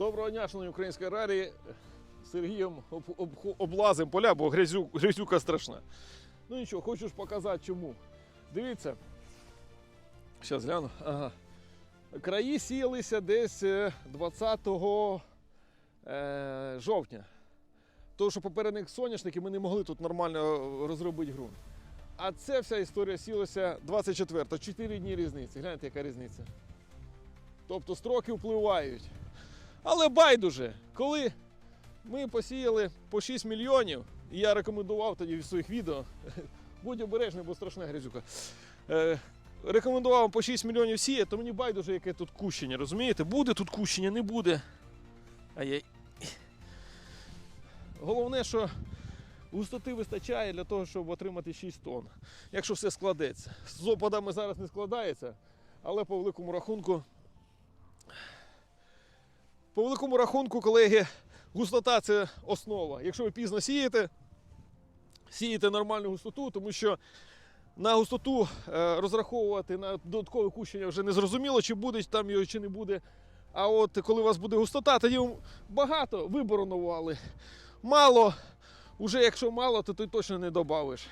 Доброго дня, шановні українські аграрії. Сергієм об, об, облазим поля, бо грязю, грязюка страшна. Ну нічого, хочу ж показати чому. Дивіться. Зараз гляну. Ага. Краї сіялися десь е, 20 е, жовтня. Тому що попередник соняшники ми не могли тут нормально розробити ґрунт. А це вся історія сілася 24 4 дні різниці. Гляньте, яка різниця. Тобто строки впливають. Але байдуже, коли ми посіяли по 6 мільйонів, і я рекомендував тоді в своїх відео, будь обережний, бо страшна грязюка. Е, рекомендував по 6 мільйонів сіяти, то мені байдуже, яке тут кущення, розумієте? Буде тут кущення, не буде. Ай-яй. Головне, що густоти вистачає для того, щоб отримати 6 тонн. Якщо все складеться. З опадами зараз не складається, але по великому рахунку по великому рахунку, колеги, густота це основа. Якщо ви пізно сієте, сієте нормальну густоту, тому що на густоту е, розраховувати на додаткове кущення вже не зрозуміло, чи буде там його, чи не буде. А от коли у вас буде густота, тоді багато вибору новали. Мало, вже якщо мало, то ти точно не додавиш.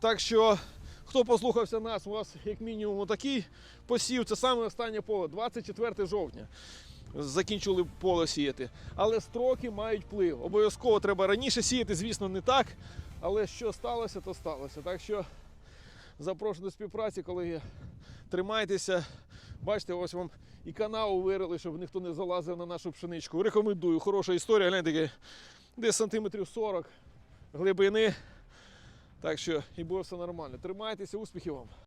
Так що, хто послухався нас, у вас як мінімум такий посів, це саме останнє поле, 24 жовтня закінчили поле сіяти. Але строки мають вплив. Обов'язково треба раніше сіяти, звісно, не так. Але що сталося, то сталося. Так що запрошую до співпраці, колеги. Тримайтеся. Бачите, ось вам і канал вирили, щоб ніхто не залазив на нашу пшеничку. Рекомендую. Хороша історія. Гляньте, десь сантиметрів 40 глибини. Так що і буде все нормально. Тримайтеся, успіхів вам!